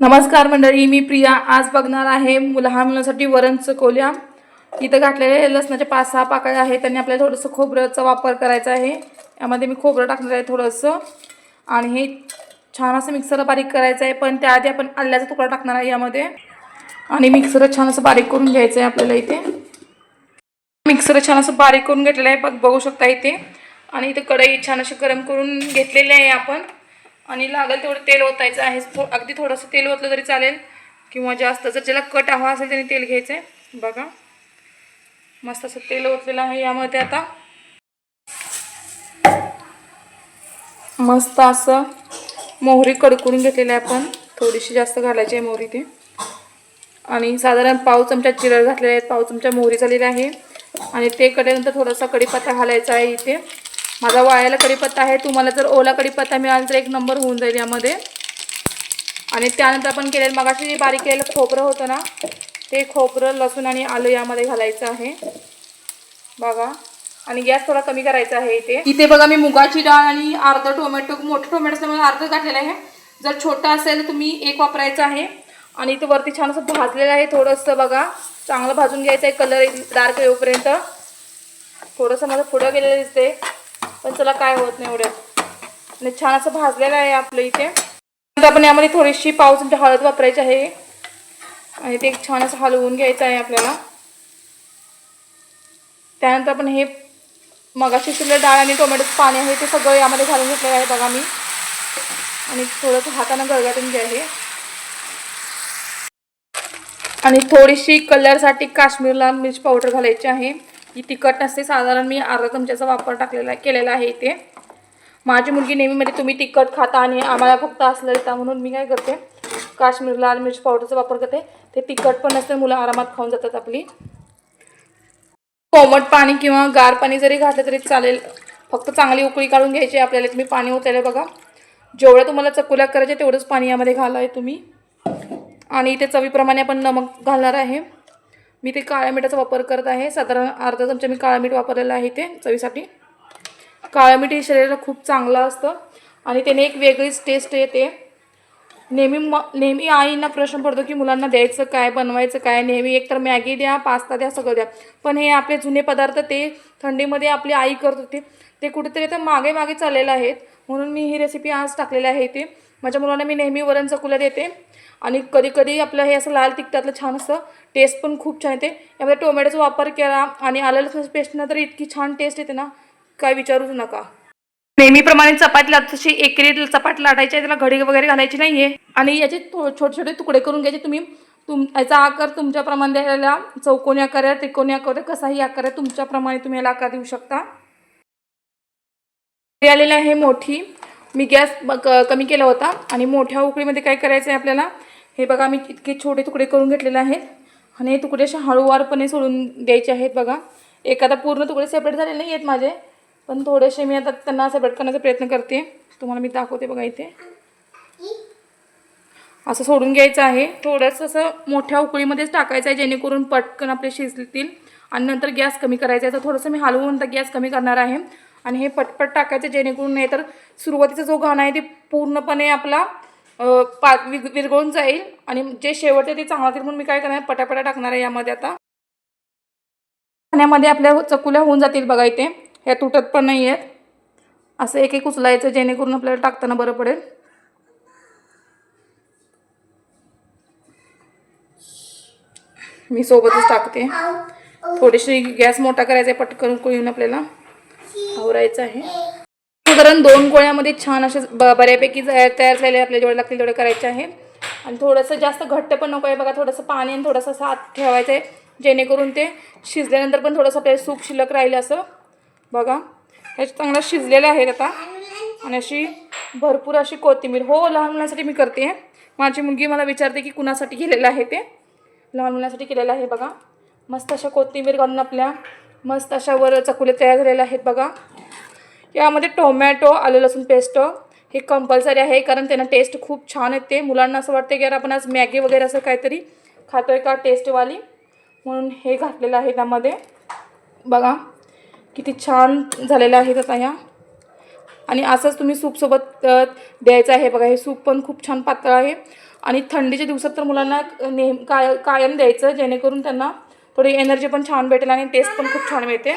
नमस्कार मंडळी मी प्रिया. आज बघणार आहे लहान मुलांसाठी वरण चकोल्या इथं घातलेले लसणाचे पाच सहा पाकळ्या आहेत. त्यांनी आपल्याला थोडंसं खोबऱ्याचा वापर करायचा आहे. यामध्ये मी खोबरं टाकणार आहे थोडंसं. आणि हे छान असं मिक्सरला बारीक करायचं आहे. पण त्याआधी आपण आल्याचा तुकडा टाकणार आहे यामध्ये. आणि मिक्सर छान असं बारीक करून घ्यायचं आहे आपल्याला इथे. मिक्सर छान असं बारीक करून घेतलेलं आहे. बघ बघू शकता इथे. आणि इथे कढई छान अशी गरम करून घेतलेली आहे आपण. आणि लागेल तेवढं तेल ओतायचं आहे. थो अगदी थोडंसं तेल ओतलं तरी चालेल. किंवा जास्त जर ज्याला कट हवा असेल त्याने तेल घ्यायचं आहे बघा. मस्त असं तेल ओतलेलं आहे यामध्ये आता. मस्त असं मोहरी कडकून घेतलेली आहे आपण. थोडीशी जास्त घालायची आहे मोहरी ते. आणि साधारण पाव चमचा चिरळ घातलेले आहेत पाव चमचा मोहरी झालेली आहे. आणि ते कडेनंतर थोडासा कढीपत्ता घालायचा आहे इथे. माझा वाळ्याला कढीपत्ता आहे तुम्हाला जर ओला कढीपत्ता मिळाला तर एक नंबर होऊन जाईल यामध्ये. आणि त्यानंतर आपण केलेलं मगाशी जे बारीक केलेलं खोबरं होतं ना ते खोबरं लसूण आणि आलं यामध्ये घालायचं आहे. बघा. आणि गॅस थोडा कमी करायचा आहे इथे. इथे बघा मी मुगाची डाळ आणि अर्धा टोमॅटो मोठं टोमॅटो असल्यामुळे अर्ध घातलेलं आहे. जर छोटा असेल तर तुम्ही एक वापरायचं आहे. आणि इथं वरती छान असं भाजलेलं आहे थोडंसं बघा. चांगलं भाजून घ्यायचं आहे कलर डार्क येऊपर्यंत थोडंसं माझं पुढं गेलेलं दिसते पण चला काय होत नाही एवढ्यात आणि छान असं भाजलेलं आहे आपलं इथे. आपण यामध्ये थोडीशी पाऊस म्हणजे हळद वापरायची आहे. आणि ते छान असं हलवून घ्यायचं आहे आपल्याला. त्यानंतर आपण हे मगाशी शिरले डाळ आणि टोमॅटोचं पाणी आहे ते सगळं यामध्ये घालून घेतलेलं आहे बघा मी. आणि थोडंसं हातानं गळगाटून घ्या हे आणि थोडीशी कलरसाठी काश्मीरला मिर्च पावडर घालायची आहे. ही तिखट नसते साधारण मी अर्धा चमच्याचा वापर टाकलेला केलेला आहे इथे. माझी मुलगी नेहमीमध्ये तुम्ही तिखट खाता आणि आम्हाला फक्त असलं येतं म्हणून मी काय करते काश्मीर लाल मिरची पावडरचा वापर करते. ते तिखट पण नसते मुलं आरामात खाऊन जातात आपली. कोमट पाणी किंवा गार पाणी जरी घातलं तरी चालेल. फक्त चांगली उकळी काढून घ्यायची आपल्याला तुम्ही पाणी ओतायला बघा. जेवढं तुम्हाला चकुल्या करायचे तेवढंच पाणी यामध्ये घालाय तुम्ही. आणि इथे चवीप्रमाणे आपण नमक घालणार आहे. मी ते काळ्या मिठाचा वापर करत आहे. साधारण अर्धा चमचा मी काळं मीठ वापरलेलं आहे ते चवीसाठी. काळं मीठ हे शरीराला खूप चांगलं असतं आणि त्याने एक वेगळीच टेस्ट येते. नेहमी म नेहमी आईंना प्रश्न पडतो की मुलांना द्यायचं काय बनवायचं काय? नेहमी एकतर मॅगी द्या पास्ता द्या सगळं द्या. पण हे आपले जुने पदार्थ ते थंडीमध्ये आपली आई करत होती. ते कुठेतरी तर मागे मागे चाललेलं आहेत. म्हणून मी ही रेसिपी आज टाकलेली आहे ते माझ्या मुलांना मी नेहमी वरण चकुल्या देते. आणि कधी कधी आपलं हे असं लाल तिखटातलं छान असं टेस्ट पण खूप छान येते. यामध्ये टोमॅटोचा वापर केला आणि आलं लसूण पेस्टनं तर इतकी छान टेस्ट येते ना काय विचारूच नका. नेहमीप्रमाणे चपाती तशी एकरी चपाती लाटायची आहे त्याला घडी वगैरे घालायची नाही आहे आणि याचे छोटे छोटे तुकडे करून घ्यायचे तुम्ही. तुम याचा आकार तुमच्याप्रमाणे द्यायला चौकोनी आकार आहे त्रिकोणी आकार आहे कसाही आकार आहे तुमच्याप्रमाणे तुम्ही याला आकार देऊ शकता. आलेलं आलेली आहे मोठी. मी गॅस ब- क- कमी केला होता आणि मोठ्या उकळीमध्ये काय करायचं आहे आपल्याला? हे बघा मी इतके छोटे तुकडे करून घेतलेले आहेत आणि हे तुकडे असे हळूवारपणे सोडून द्यायचे आहेत बघा. एखादा पूर्ण तुकडे सेपरेट झालेले नाही आहेत माझे पण थोडेसे मी आता त्यांना सेपरेट करण्याचा प्रयत्न करते. तुम्हाला मी दाखवते बघा इथे. असं सोडून घ्यायचं आहे. थोडंसं असं मोठ्या उकळीमध्येच टाकायचं आहे जेणेकरून पटकन आपले शिजतील आणि नंतर गॅस कमी करायचा आहे. तर थोडंसं मी हलवून तर गॅस कमी करणार आहे. आणि हे पटपट टाकायचं जेणेकरून नाही तर सुरुवातीचा जो घाण आहे ते पूर्णपणे आपला पा विग विरघळून जाईल. आणि जे शेवटचे ते चांगला होतील म्हणून मी काय करणार पटापटा टाकणार आहे यामध्ये आता. पाण्यामध्ये आपल्या चकुल्या होऊन जातील बघा इथे. ह्या तुटत पण नाही आहेत असं एक एक उचलायचं जेणेकरून आपल्याला टाकताना बरं पडेल. मी सोबतच टाकते. थोडीशी गॅस मोठा करायचा आहे पटकन उकळून आपल्याला. आवरायचं आहे. साधारण दोन गोळ्यामध्ये छान असे ब बऱ्यापैकी तयार तयार झालेले आपल्याला जेवढे लागतील तेवढे करायचे आहे. आणि थोडंसं जास्त घट्ट पण नको आहे बघा थोडंसं पाणी आणि थोडंसं असं आत ठेवायचं आहे जेणेकरून ते शिजल्यानंतर पण थोडंसं आपल्याला सूप शिल्लक राहील असं. बघा हे चांगलं शिजलेलं आहेत आता. आणि अशी भरपूर अशी कोथिंबीर. हो लहान मुलांसाठी मी करते. माझी मुलगी मला विचारते की कुणासाठी केलेलं आहे ते. लहान मुलांसाठी केलेलं आहे बघा. मस्त अशा कोथिंबीर घालून आपल्या मस्त अशा वर चकुले तयार झालेल्या आहेत बघा. यामध्ये टोमॅटो आलं लसूण पेस्ट हे कंपल्सरी आहे कारण त्यांना टेस्ट खूप छान येते. मुलांना असं वाटतं की यार आपण आज मॅगी वगैरे असं काहीतरी खातो आहे का टेस्टवाली म्हणून हे घातलेलं आहे त्यामध्ये. बघा किती छान झालेलं आहे आता ह्या. आणि असंच तुम्ही सूपसोबत द्यायचं आहे. बघा हे सूप पण खूप छान पातळ आहे. आणि थंडीच्या दिवसात तर मुलांना नेहमी काय कायम द्यायचं जेणेकरून त्यांना थोडी एनर्जी पण छान भेटेल आणि टेस्ट पण खूप छान मिळते.